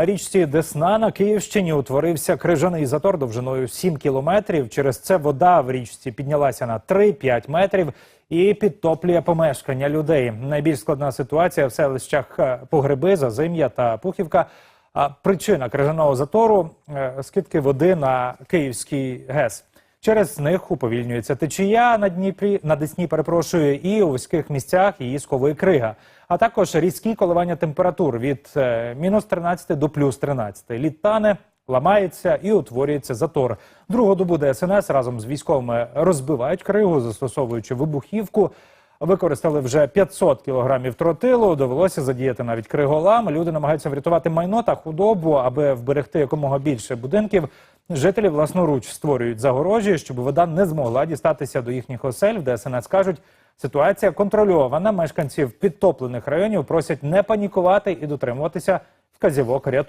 На річці Десна на Київщині утворився крижаний затор довжиною 7 кілометрів. Через це вода в річці піднялася на 3-5 метрів і підтоплює помешкання людей. Найбільш складна ситуація в селищах е, Погреби, Зазим'я та Пухівка. А причина крижаного затору е, скидки води на Київський ГЕС. Через них уповільнюється течія на Дніпрі на Десні, перепрошую, і у вузьких місцях її сковує крига, а також різкі коливання температур від е, мінус 13 до плюс 13. Лід тане, ламається і утворюється затор. Другу добу ДСНС разом з військовими розбивають кригу, застосовуючи вибухівку. Використали вже 500 кілограмів тротилу. Довелося задіяти навіть криголам. Люди намагаються врятувати майно та худобу, аби вберегти якомога більше будинків. Жителі власноруч створюють загорожі, щоб вода не змогла дістатися до їхніх осель. В ДСНС кажуть, ситуація контрольована. Мешканців підтоплених районів просять не панікувати і дотримуватися вказівок ряту.